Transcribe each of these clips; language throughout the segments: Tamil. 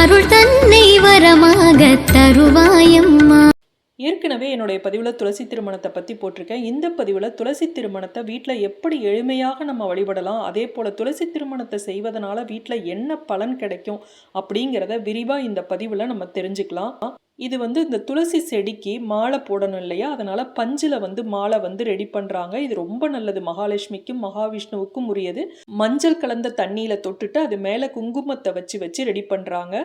அருள் தன்னை வரமாக தருவாயம்மா. ஏற்கனவே என்னுடைய பதிவில் துளசி திருமணத்தை பற்றி போட்டிருக்கேன். இந்த பதிவில் துளசி திருமணத்தை வீட்டில் எப்படி எளிமையாக நம்ம வழிபடலாம் அதே போல் துளசி திருமணத்தை செய்வதனால வீட்டில் என்ன பலன் கிடைக்கும் அப்படிங்கிறத விரிவாக இந்த பதிவில் நம்ம தெரிஞ்சுக்கலாம். இது வந்து இந்த துளசி செடிக்கு மாலை போடணும் இல்லையா? அதனால் பஞ்சில் வந்து மாலை வந்து ரெடி பண்ணுறாங்க இது ரொம்ப நல்லது. மகாலட்சுமிக்கும் மகாவிஷ்ணுவுக்கும் உரியது. மஞ்சள் கலந்த தண்ணியில் தொட்டுட்டு அது மேலே குங்குமத்தை வச்சு வச்சு ரெடி பண்ணுறாங்க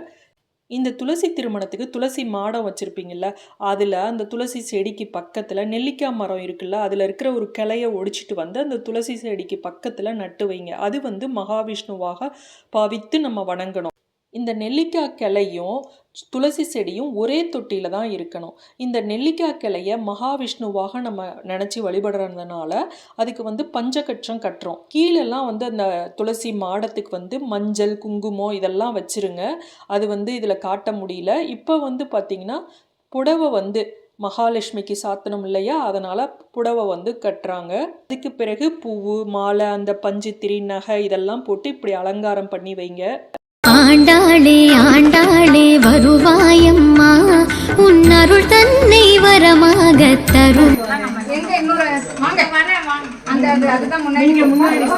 இந்த துளசி திருமணத்துக்கு துளசி மாடம் வச்சுருப்பீங்கள்ல அதில் அந்த துளசி செடிக்கு பக்கத்தில் நெல்லிக்காய் மரம் இருக்குல்ல அதில் இருக்கிற ஒரு கிளையை ஒடிச்சிட்டு வந்து அந்த துளசி செடிக்கு பக்கத்தில் நட்டு வைங்க. அது வந்து மகாவிஷ்ணுவாக பாவித்து நம்ம வணங்கணும். இந்த நெல்லிக்காய் கிளையும் துளசி செடியும் ஒரே தொட்டியில் தான் இருக்கணும். இந்த நெல்லிக்காய் கிளைய மகாவிஷ்ணுவாக நம்ம நினச்சி வழிபடுறதுனால அதுக்கு வந்து பஞ்சகட்சம் கட்டுறோம். கீழெல்லாம் வந்து அந்த துளசி மாடத்துக்கு வந்து மஞ்சள் குங்குமம் இதெல்லாம் வச்சுருங்க. அது வந்து இதில் காட்ட முடியல. இப்போ வந்து பார்த்திங்கன்னா புடவை வந்து மகாலட்சுமிக்கு சாத்தனம் இல்லையா? அதனால் புடவை வந்து கட்டுறாங்க. அதுக்கு பிறகு பூவு மாலை அந்த பஞ்சுத்திரி நகை இதெல்லாம் போட்டு இப்படி அலங்காரம் பண்ணி வைங்க. ஆண்டாளே ஆண்டாளே வருவாயம்மா. உன் அருள் தன்னை வரமாக தரும். எங்க இன்னொரு வாங்க. அந்த அது- அதுதான் முன்னாடி. முன்னாடி.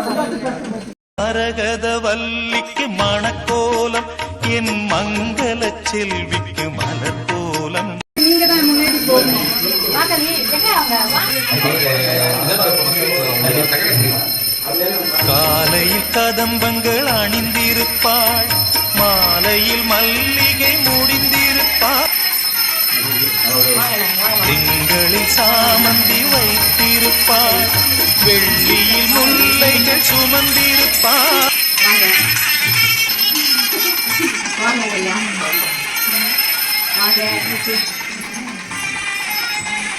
மரகத வல்லிக்கு மணக்கோலம் என் மங்கள செல்விக்கு அவங்க? வாங்க காலையில் கதம்பங்கள் அணிந்திருப்பாள். மாலையில் மல்லிகை முடிந்திருப்பார். திங்களில் சாமந்தி வைத்திருப்பார். வெள்ளியில் முல்லைகள் சுமந்திருப்பார். வாங்க ஐயா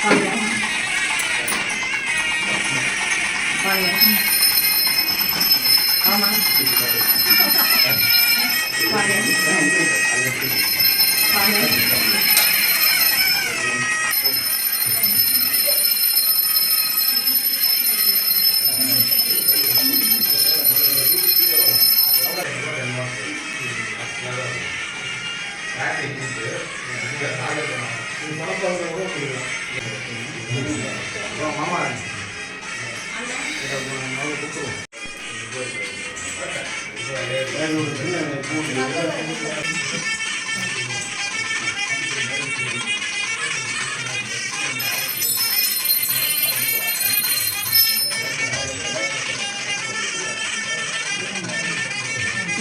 வாங்க.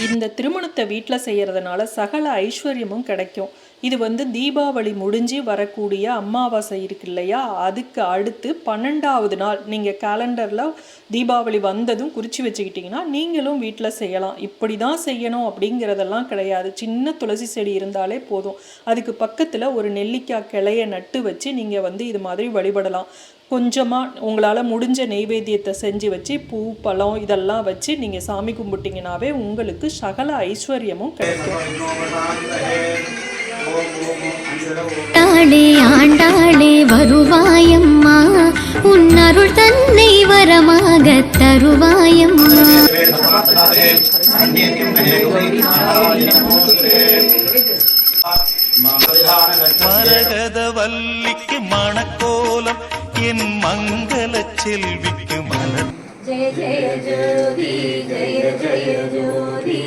இந்த திருமணத்தை வீட்டில் செய்கிறதுனால சகல ஐஸ்வர்யமும் கிடைக்கும். இது வந்து தீபாவளி முடிஞ்சு வரக்கூடிய அமாவாசை இருக்கு இல்லையா? அதுக்கு அடுத்து பன்னெண்டாவது நாள். நீங்கள் கேலண்டரில் தீபாவளி வந்ததும் குறித்து வச்சுக்கிட்டிங்கன்னா நீங்களும் வீட்டில் செய்யலாம். இப்படி தான் செய்யணும் அப்படிங்கிறதெல்லாம் கிடையாது. சின்ன துளசி செடி இருந்தாலே போதும். அதுக்கு பக்கத்தில் ஒரு நெல்லிக்காய் கிளையை நட்டு வச்சு நீங்கள் வந்து இது மாதிரி வழிபடலாம். கொஞ்சமாக உங்களால் முடிஞ்ச நெய்வேத்தியத்தை செஞ்சு வச்சு பூ பழம் இதெல்லாம் வச்சு நீங்கள் சாமி கும்பிட்டிங்கனாவே உங்களுக்கு சகல ஐஸ்வர்யமும் கிடைக்கும். ஆண்டாளே ஆண்டாளே வருவாயம்மா. உன் அருள் தன்னை வரமாக தருவாயம்மா. மரகத வல்லிக்கு மணக்கோலம் என் மங்கள செல்விக்கு மலர். ஜெய ஜெய ஜோதி ஜெய ஜெய ஜோதி.